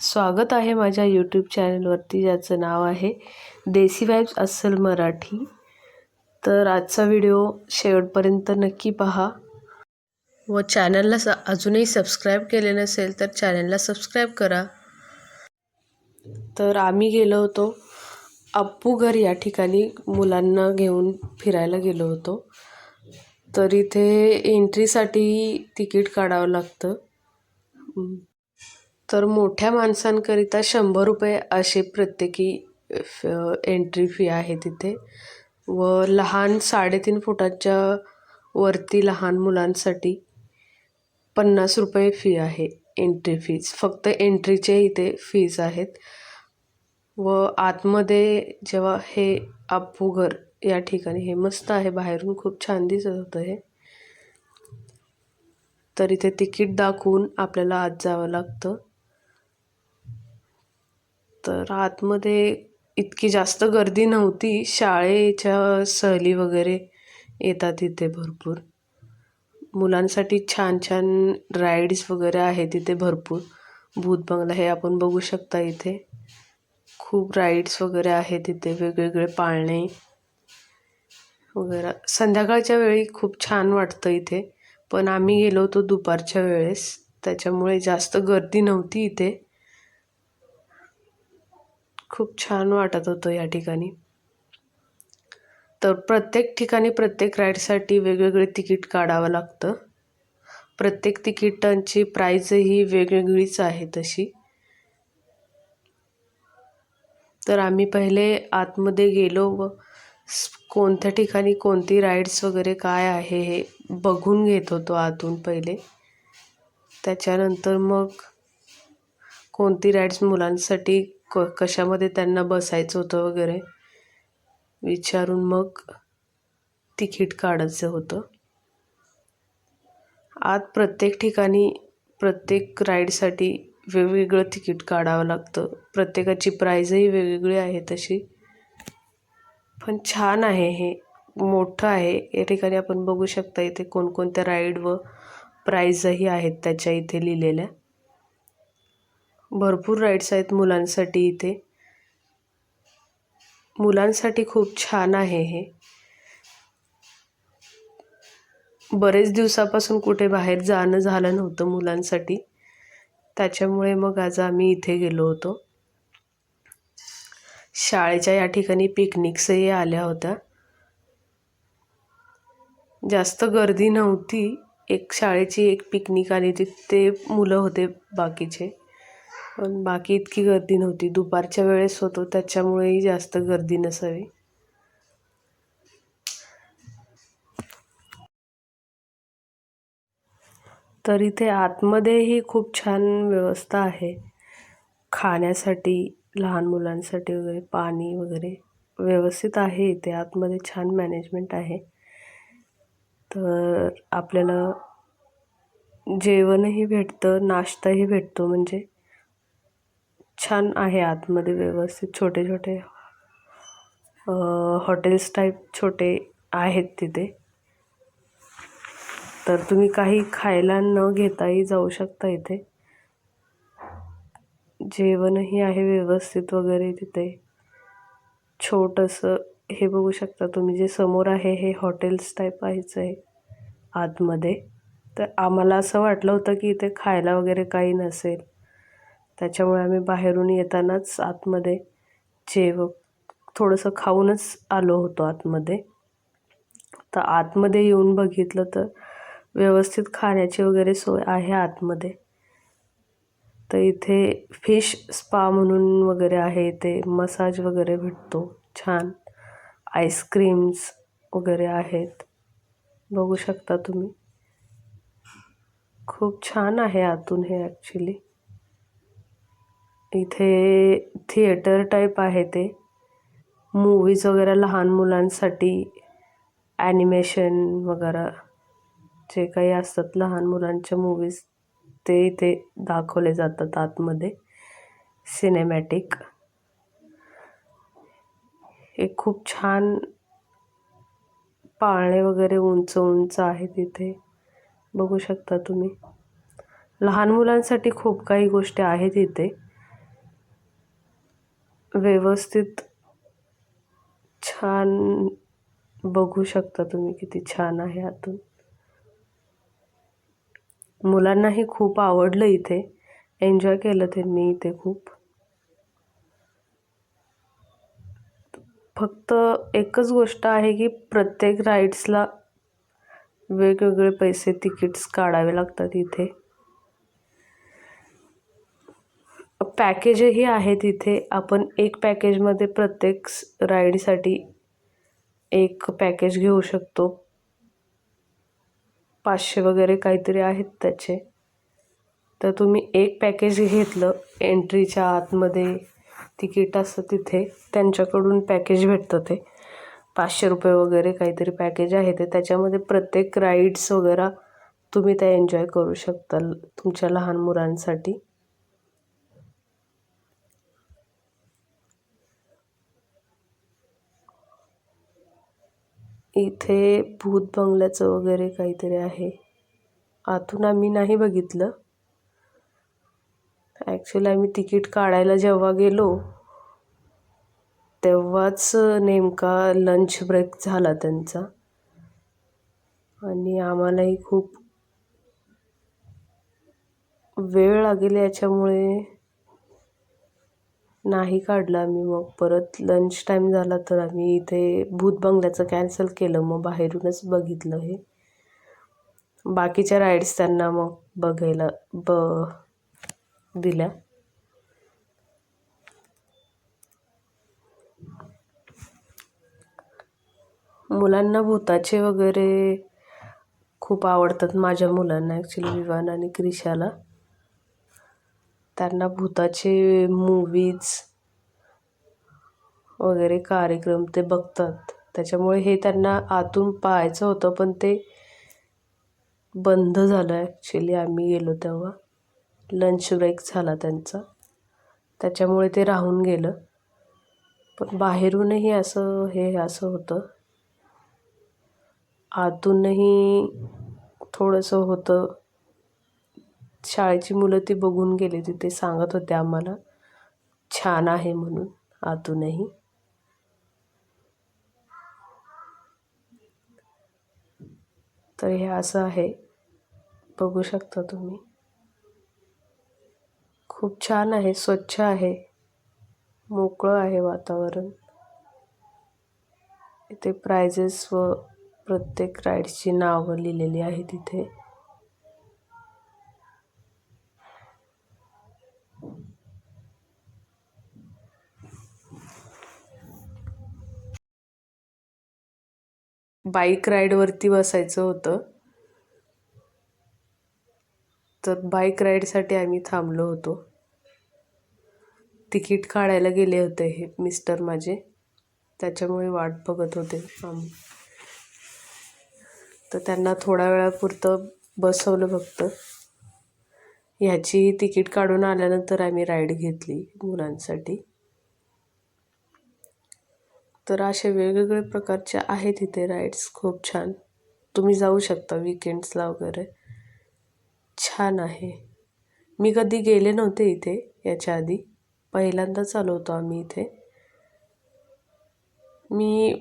स्वागत आहे माझ्या यूट्यूब चॅनलवरती ज्याचं नाव आहे देसी वाईब्स अस्सल मराठी. तर आजचा व्हिडिओ शेवटपर्यंत नक्की पहा. व चॅनलला स अजूनही सबस्क्राईब केले नसेल तर चॅनलला सबस्क्राईब करा. तर आम्ही गेलो होतो अप्पू घर या ठिकाणी मुलांना घेऊन फिरायला गेलो होतो. तर इथे एंट्रीसाठी तिकीट काढावं लागतं. तर मोठ्या माणसांकरिता शंभर रुपये असे प्रत्येकी एंट्री फी आहे तिथे. व लहान साडेतीन फुटाच्या वरती लहान मुलांसाठी पन्नास रुपये फी आहे एंट्री फीज फक्त एंट्रीचे इथे फीज आहेत. व आतमध्ये जेव्हा हे अप्पूघर या ठिकाणी हे मस्त आहे बाहेरून खूप छान दिसत होतं हे. तर इथे तिकीट दाखवून आपल्याला आत जावं लागतं. तर आतमध्ये इतकी जास्त गर्दी नव्हती. शाळेच्या सहली वगैरे येतात इथे भरपूर. मुलांसाठी छान छान राईड्स वगैरे आहेत तिथे भरपूर. भूत बंगला हे आपण बघू शकता इथे. खूप राईड्स वगैरे आहेत इथे वेगवेगळे पाळणे वगैरे. संध्याकाळच्या वेळी खूप छान वाटतं इथे. पण आम्ही गेलो होतो दुपारच्या वेळेस. त्याच्यामुळे जास्त गर्दी नव्हती इथे. खूप छान वाटत होतं या ठिकाणी. तर प्रत्येक ठिकाणी प्रत्येक राईडसाठी वेगवेगळे तिकीट काढावं लागतं. प्रत्येक तिकिटांची प्राईजही वेगवेगळीच आहे तशी. तर आम्ही पहिले आतमध्ये गेलो व कोणत्या ठिकाणी कोणती राईड्स वगैरे काय आहे हे बघून घेत होतो आतून पहिले. त्याच्यानंतर मग कोणती राईड्स मुलांसाठी क कशामध्ये त्यांना बसायचं होतं वगैरे विचारून मग तिकीट काढायचं होतं. आत प्रत्येक ठिकाणी प्रत्येक राईडसाठी वेगवेगळं तिकीट काढावं लागतं. प्रत्येकाची प्राईजही वेगवेगळी आहे तशी. पण छान आहे हे. मोठं आहे. या ठिकाणी आपण बघू शकता इथे कोणकोणत्या राईड व प्राईजही आहेत त्याच्या इथे लिहिलेल्या. भरपूर राईड्स आहेत मुलांसाठी इथे. मुलांसाठी खूप छान आहे हे. बरेच दिवसापासून कुठे बाहेर जाणं झालं नव्हतं मुलांसाठी. त्याच्यामुळे मग आज आम्ही इथे गेलो होतो. शाळेच्या या ठिकाणी पिकनिक्सही आल्या होत्या. जास्त गर्दी नव्हती. एक शाळेची एक पिकनिक आली होती. ते मुलं होते बाकीचे. पण बाकी इतकी गर्दी नव्हती. दुपारच्या वेळेस होतो त्याच्यामुळेही जास्त गर्दी नसावी. तर इथे आतमध्येही खूप छान व्यवस्था आहे. खाण्यासाठी लहान मुलांसाठी वगैरे पाणी वगैरे व्यवस्थित आहे इथे. आतमध्ये छान मॅनेजमेंट आहे. तर आपल्याला जेवणही भेटतं नाश्ताही भेटतो म्हणजे छान आहे आतमध्ये व्यवस्थित छोटे छोटे हॉटेल्स टाईप छोटे आहेत तिथे. तर तुम्ही काही खायला न घेताही जाऊ शकता इथे. जेवणही आहे व्यवस्थित वगैरे तिथे. छोटंसं हे बघू शकता तुम्ही जे समोर आहे हे हॉटेल्स टाईप आहेच आहे आतमध्ये. तर आम्हाला असं वाटलं होतं की इथे खायला वगैरे काही नसेल. त्याच्यामुळे आम्ही बाहेरून येतानाच आतमध्ये जेव थोडंसं खाऊनच आलो होतो आतमध्ये. तर आतमध्ये येऊन बघितलं तर व्यवस्थित खाण्याची वगैरे सोय आहे आतमध्ये. तर इथे फिश स्पा म्हणून वगैरे आहे इथे मसाज वगैरे भेटतो छान. आईस्क्रीम्स वगैरे आहेत. बघू शकता तुम्ही. खूप छान आहे आतून हे ॲक्च्युली इथे थिएटर टाईप आहे ते. मूवीज वगैरे लहान मुलांसाठी ॲनिमेशन वगैरे जे काही असतात लहान मुलांच्या मूवीज ते इथे दाखवले जातात आतमध्ये. सिनेमॅटिक एक खूप छान पाळणे वगैरे उंच उंच आहे तिथे. बघू शकता तुम्ही. लहान मुलांसाठी खूप काही गोष्टी आहेत इथे. व्यवस्थित छान बघू शकता तुम्ही किती छान आहे आतून. मुलांनाही खूप आवडलं इथे. एन्जॉय केलं त्यांनी इथे खूप. फक्त एकच गोष्ट आहे की प्रत्येक राईड्सला वेगवेगळे पैसे तिकीट्स काढावे लागतात इथे. पॅकेजही आहेत इथे आपण एक पॅकेजमध्ये प्रत्येक राईडसाठी एक पॅकेज घेऊ शकतो. पाचशे वगैरे काहीतरी आहेत त्याचे. तर तुम्ही एक पॅकेज घेतलं एंट्रीच्या आतमध्ये तिकीट असतं तिथे त्यांच्याकडून पॅकेज भेटतं ते. पाचशे रुपये वगैरे काहीतरी पॅकेज आहे ते. त्याच्यामध्ये प्रत्येक राईड्स वगैरे तुम्ही त्या एन्जॉय करू शकता तुमच्या लहान मुलांसाठी. इथे भूत बंगल्याचं वगैरे काहीतरी आहे. आतून आम्ही नाही बघितलं. ॲक्च्युली आम्ही तिकीट काढायला जेव्हा गेलो तेव्हाच नेमका लंच ब्रेक झाला त्यांचा. आणि आम्हालाही खूप वेळ लागेल याच्यामुळे नाही काढला आम्ही मग. परत लंच टाईम झाला तर आम्ही इथे भूत बंगल्याचं कॅन्सल केलं. मग बाहेरूनच बघितलं हे. बाकीच्या राईड्स त्यांना मग बघायला ब दिल्या. मुलांना भूताचे वगैरे खूप आवडतात माझ्या मुलांना ॲक्च्युली विवान आणि क्रिशाला. त्यांना भूताचे मूवीज वगैरे कार्यक्रम ते बघतात. त्याच्यामुळे हे त्यांना आतून पाहायचं होतं पण ते बंद झालं ॲक्च्युली आम्ही गेलो तेव्हा. लंच ब्रेक झाला त्यांचा. त्याच्यामुळे ते राहून गेलं. पण बाहेरूनही असं हे असं होतं. आतूनही थोडंसं होतं. शाळेची मुलं ती बघून गेली तिथे सांगत होते आम्हाला छान आहे म्हणून आतूनही. तर हे असं आहे. बघू शकता तुम्ही. खूप छान आहे स्वच्छ आहे. मोकळं आहे वातावरण. इथे प्राइजेस व प्रत्येक राईड्सची नावं लिहिलेली आहेत इथे. बाईक राईडवरती बसायचं होतं. तर बाईक राईडसाठी आम्ही थांबलो होतो. तिकीट काढायला गेले होते हे मिस्टर माझे. त्याच्यामुळे वाट बघत होते आम्ही. तर त्यांना थोड्या वेळापुरतं बसवलं फक्त. ह्याची तिकीट काढून आल्यानंतर आम्ही राईड घेतली मुलांसाठी. तर असे वेगवेगळे प्रकारचे आहेत इथे राईड्स खूप छान. तुम्ही जाऊ शकता विकेंड्सला वगैरे. छान आहे. मी कधी गेले नव्हते इथे याच्या आधी. पहिल्यांदाच आलो होतो आम्ही इथे. मी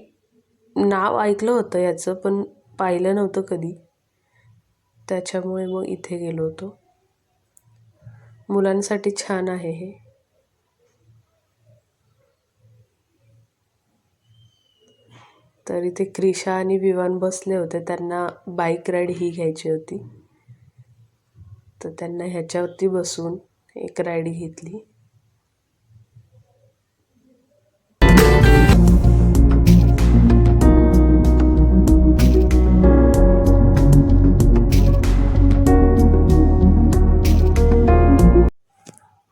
नाव ऐकलं होतं याचं पण पाहिलं नव्हतं कधी. त्याच्यामुळे मग इथे गेलो होतो. मुलांसाठी छान आहे हे. तर इथे क्रिशा आणि विवान बसले होते. त्यांना बाईक राईड ही घ्यायची होती. तर त्यांना ह्याच्यावरती बसून एक राईड घेतली.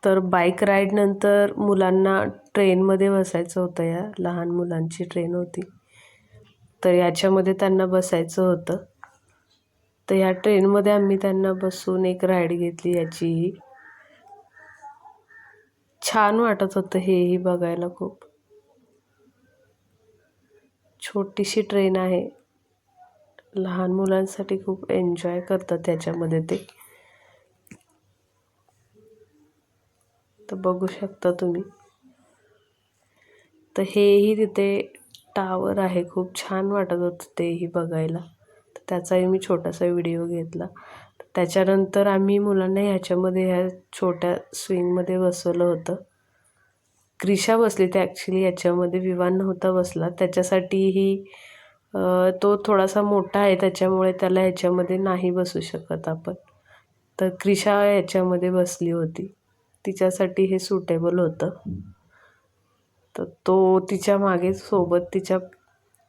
तर बाईक राईडनंतर मुलांना ट्रेनमध्ये बसायचं होतं या. लहान मुलांची ट्रेन होती. तर याच्यामध्ये त्यांना बसायचं होतं. तर ह्या ट्रेनमध्ये आम्ही त्यांना बसून एक राईड घेतली याचीही छान वाटत होतं हेही बघायला खूप. छोटीशी ट्रेन आहे. लहान मुलांसाठी खूप एन्जॉय करतात त्याच्यामध्ये ते. तर बघू शकता तुम्ही. तर हेही तिथे टावर आहे. खूप छान वाटत होतं तेही बघायला. तर त्याचाही मी छोटासा व्हिडिओ घेतला. त्याच्यानंतर आम्ही मुलांना ह्याच्यामध्ये ह्या छोट्या स्विंगमध्ये बसवलं होतं. क्रिशा बसली ती ॲक्च्युली याच्यामध्ये. विवान नव्हता बसला. त्याच्यासाठीही तो थोडासा मोठा आहे. त्याच्यामुळे त्याला ह्याच्यामध्ये नाही बसू शकत आपण. तर क्रिशा याच्यामध्ये बसली होती. तिच्यासाठी हे सुटेबल होतं. तर तो तिच्यामागे सोबत तिच्या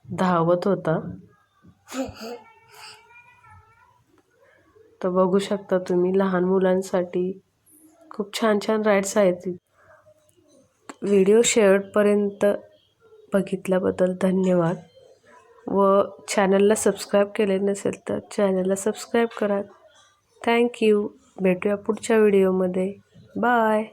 धावत होता. तर बघू शकता तुम्ही लहान मुलांसाठी खूप छान छान राईड्स आहेत. व्हिडिओ शेवटपर्यंत बघितल्याबद्दल धन्यवाद. व चॅनलला सबस्क्राईब केले नसेल तर चॅनलला सबस्क्राईब करा. थँक्यू भेटूया पुढच्या व्हिडिओमध्ये बाय